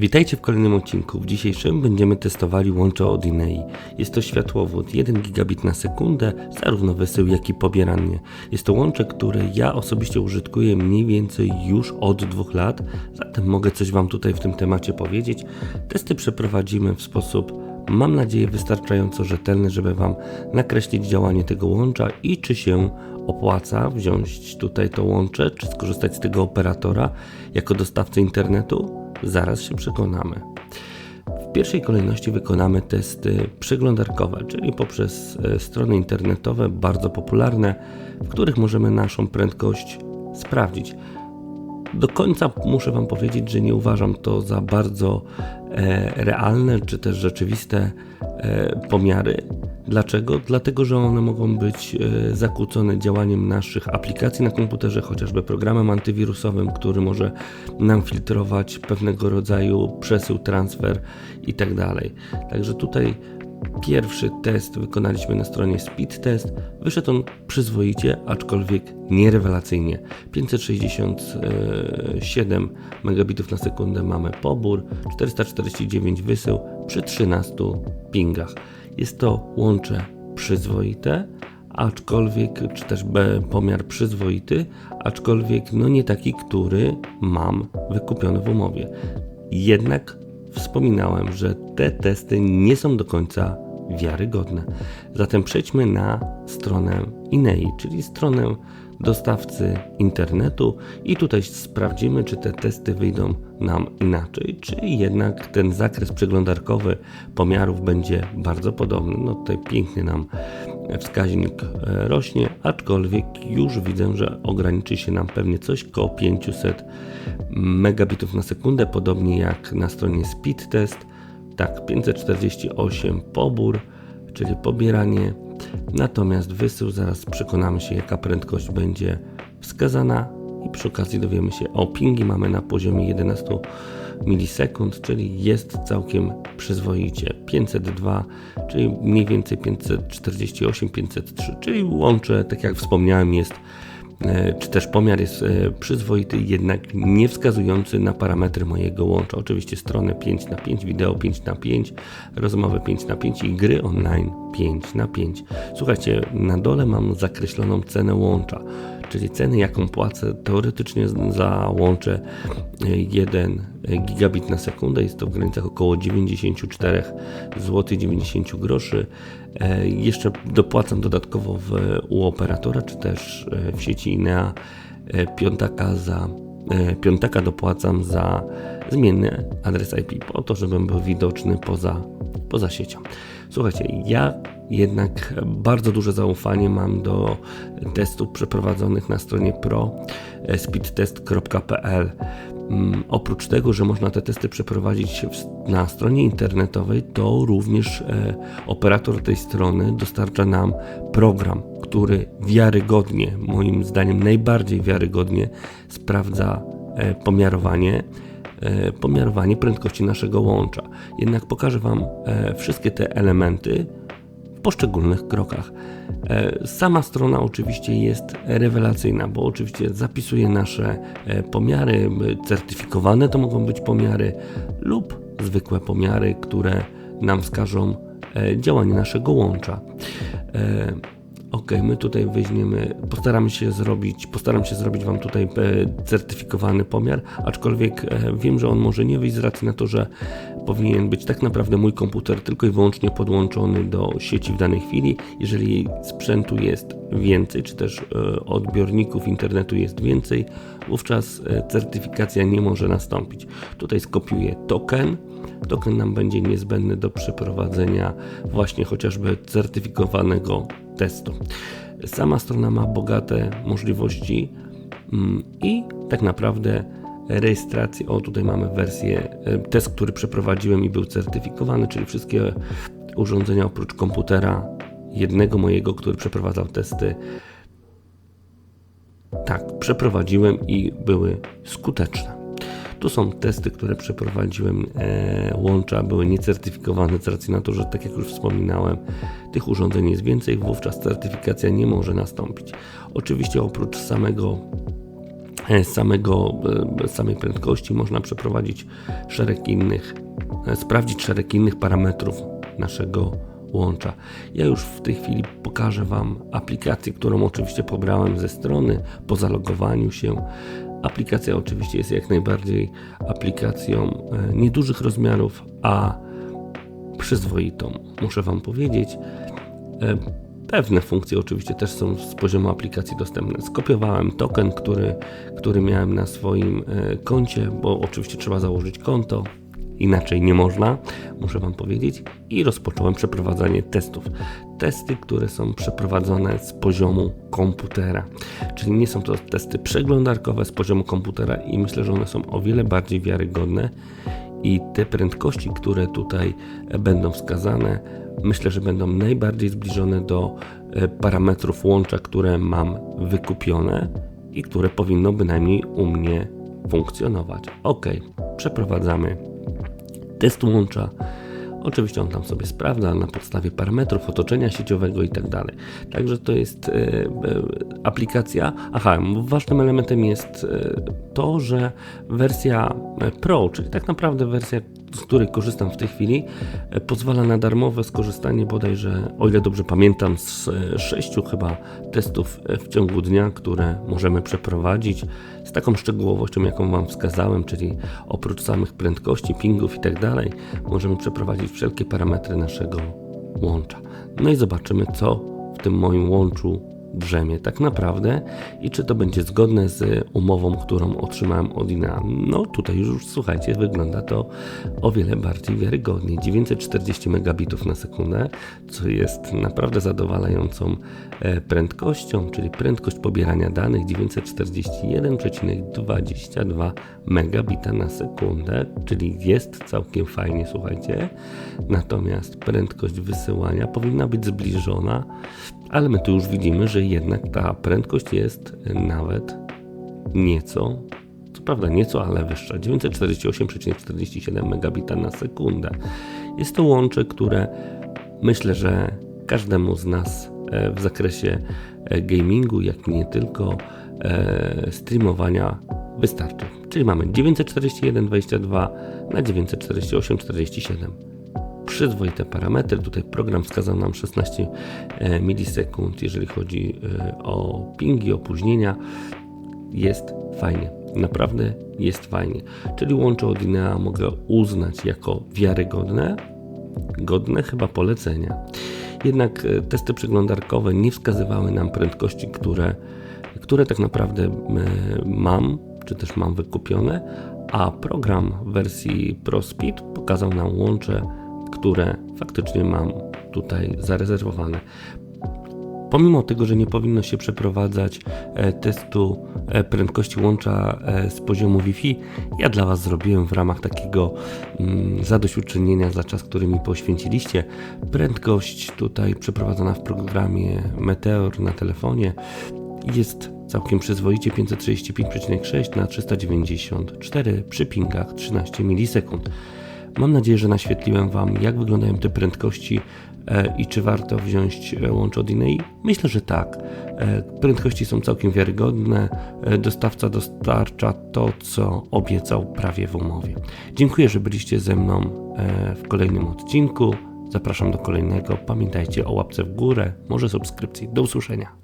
Witajcie w kolejnym odcinku. W dzisiejszym będziemy testowali łącze od Inei. Jest to światłowód 1 gigabit na sekundę, zarówno wysył jak i pobieranie. Jest to łącze, które ja osobiście użytkuję mniej więcej już od dwóch lat, zatem mogę coś Wam tutaj w tym temacie powiedzieć. Testy przeprowadzimy w sposób, mam nadzieję, wystarczająco rzetelny, żeby Wam nakreślić działanie tego łącza i czy się opłaca wziąć tutaj to łącze, czy skorzystać z tego operatora jako dostawcy internetu Zaraz się przekonamy. W pierwszej kolejności wykonamy testy przeglądarkowe, czyli poprzez e, strony internetowe bardzo popularne, w których możemy naszą prędkość sprawdzić. Do końca muszę Wam powiedzieć, że nie uważam to za bardzo e, realne czy też rzeczywiste e, pomiary. Dlaczego? Dlatego, że one mogą być e, zakłócone działaniem naszych aplikacji na komputerze, chociażby programem antywirusowym, który może nam filtrować pewnego rodzaju przesył, transfer itd. Tak Także tutaj Pierwszy test wykonaliśmy na stronie Speed Test. Wyszedł on przyzwoicie, aczkolwiek nierewelacyjnie. 567 megabitów na sekundę mamy pobór, 449 wysył przy 13 pingach. Jest to łącze przyzwoite, aczkolwiek, czy też pomiar przyzwoity, aczkolwiek no nie taki, który mam wykupiony w umowie. Jednak wspominałem, że te testy nie są do końca wiarygodne. Zatem przejdźmy na stronę Inei, czyli stronę dostawcy internetu i tutaj sprawdzimy, czy te testy wyjdą nam inaczej, czy jednak ten zakres przeglądarkowy pomiarów będzie bardzo podobny. No tutaj pięknie nam wskaźnik e, rośnie, aczkolwiek już widzę, że ograniczy się nam pewnie coś koło 500 megabitów na sekundę, podobnie jak na stronie Speed Test. Tak, 548 pobór, czyli pobieranie Natomiast wysył zaraz przekonamy się, jaka prędkość będzie wskazana i przy okazji dowiemy się o pingi mamy na poziomie 11 milisekund, czyli jest całkiem przyzwoicie. 502, czyli mniej więcej 548, 503, czyli łącze, tak jak wspomniałem, jest czy też pomiar jest e, przyzwoity, jednak nie wskazujący na parametry mojego łącza. Oczywiście strony 5 na 5 wideo 5 na 5 rozmowy 5 na 5 i gry online 5 na 5 Słuchajcie, na dole mam zakreśloną cenę łącza czyli ceny, jaką płacę teoretycznie za łącze 1 gigabit na sekundę. Jest to w granicach około 94 zł 90 groszy. E, jeszcze dopłacam dodatkowo w, u operatora, czy też e, w sieci INEA e, piątaka za piątaka dopłacam za zmienny adres IP po to, żebym był widoczny poza, poza siecią. Słuchajcie, ja jednak bardzo duże zaufanie mam do testów przeprowadzonych na stronie pro e, speedtest.pl. Mm, oprócz tego, że można te testy przeprowadzić na stronie internetowej, to również e, operator tej strony dostarcza nam program, który wiarygodnie, moim zdaniem najbardziej wiarygodnie sprawdza e, pomiarowanie pomiarowanie prędkości naszego łącza. Jednak pokażę Wam wszystkie te elementy, poszczególnych krokach. E, sama strona oczywiście jest rewelacyjna, bo oczywiście zapisuje nasze e, pomiary, certyfikowane to mogą być pomiary lub zwykłe pomiary, które nam wskażą e, działanie naszego łącza. Ok, my tutaj weźmiemy, postaramy się zrobić, postaram się zrobić Wam tutaj e, certyfikowany pomiar, aczkolwiek e, wiem, że on może nie wyjść z racji na to, że powinien być tak naprawdę mój komputer tylko i wyłącznie podłączony do sieci w danej chwili. Jeżeli sprzętu jest więcej, czy też e, odbiorników internetu jest więcej, wówczas certyfikacja nie może nastąpić. Tutaj skopiuję token, token nam będzie niezbędny do przeprowadzenia właśnie chociażby certyfikowanego testu. Sama strona ma bogate możliwości mm, i tak naprawdę rejestrację. O, tutaj mamy wersję, e, test, który przeprowadziłem i był certyfikowany, czyli wszystkie urządzenia oprócz komputera jednego mojego, który przeprowadzał testy. Tak, przeprowadziłem i były skuteczne. Tu są testy, które przeprowadziłem. E, łącza były niecertyfikowane z racji na to, że tak jak już wspominałem, tych urządzeń jest więcej, wówczas certyfikacja nie może nastąpić. Oczywiście oprócz samego z samego, e, samej prędkości można przeprowadzić szereg innych, e, sprawdzić szereg innych parametrów naszego łącza. Ja już w tej chwili pokażę Wam aplikację, którą oczywiście pobrałem ze strony po zalogowaniu się. Aplikacja oczywiście jest jak najbardziej aplikacją e, niedużych rozmiarów, a przyzwoitą. Muszę Wam powiedzieć, Pewne funkcje oczywiście też są z poziomu aplikacji dostępne. Skopiowałem token, który, który miałem na swoim e, koncie, bo oczywiście trzeba założyć konto, inaczej nie można, muszę Wam powiedzieć, i rozpocząłem przeprowadzanie testów. Testy, które są przeprowadzone z poziomu komputera, czyli nie są to testy przeglądarkowe z poziomu komputera, i myślę, że one są o wiele bardziej wiarygodne. I te prędkości, które tutaj będą wskazane, myślę, że będą najbardziej zbliżone do e, parametrów łącza, które mam wykupione i które powinno bynajmniej u mnie funkcjonować. Ok, przeprowadzamy test łącza. Oczywiście on tam sobie sprawdza na podstawie parametrów otoczenia sieciowego i tak. Także to jest e, e, aplikacja. Aha, ważnym elementem jest e, to, że wersja Pro, czyli tak naprawdę wersja z której korzystam w tej chwili, e, pozwala na darmowe skorzystanie bodajże, o ile dobrze pamiętam, z e, sześciu chyba testów e, w ciągu dnia, które możemy przeprowadzić z taką szczegółowością, jaką Wam wskazałem, czyli oprócz samych prędkości, pingów i tak dalej, możemy przeprowadzić wszelkie parametry naszego łącza. No i zobaczymy, co w tym moim łączu drzemie tak naprawdę i czy to będzie zgodne z umową, którą otrzymałem od INEA. No tutaj już słuchajcie, wygląda to o wiele bardziej wiarygodnie. 940 megabitów na sekundę, co jest naprawdę zadowalającą e, prędkością, czyli prędkość pobierania danych 941,22 megabita na sekundę, czyli jest całkiem fajnie, słuchajcie. Natomiast prędkość wysyłania powinna być zbliżona ale my tu już widzimy, że jednak ta prędkość jest nawet nieco, co prawda nieco, ale wyższa, 948,47 megabita na sekundę. Jest to łącze, które myślę, że każdemu z nas e, w zakresie e, gamingu, jak nie tylko e, streamowania wystarczy. Czyli mamy 941,22 na 948,47 przyzwoite parametry. Tutaj program wskazał nam 16 e, milisekund, jeżeli chodzi e, o pingi, opóźnienia. Jest fajnie, naprawdę jest fajnie. Czyli łącze od Inea mogę uznać jako wiarygodne, godne chyba polecenia. Jednak e, testy przeglądarkowe nie wskazywały nam prędkości, które, które tak naprawdę mam, czy też mam wykupione, a program w wersji ProSpeed pokazał nam łącze które faktycznie mam tutaj zarezerwowane. Pomimo tego, że nie powinno się przeprowadzać e, testu e, prędkości łącza e, z poziomu Wi-Fi, ja dla Was zrobiłem w ramach takiego mm, zadośćuczynienia za czas, który mi poświęciliście. Prędkość tutaj przeprowadzona w programie Meteor na telefonie jest całkiem przyzwoicie 535,6 na 394 przy pingach 13 milisekund. Mam nadzieję, że naświetliłem Wam, jak wyglądają te prędkości e, i czy warto wziąć e, łącz od Inei. Myślę, że tak. E, prędkości są całkiem wiarygodne. Dostawca dostarcza to, co obiecał prawie w umowie. Dziękuję, że byliście ze mną w kolejnym odcinku. Zapraszam do kolejnego. Pamiętajcie o łapce w górę, może subskrypcji. Do usłyszenia.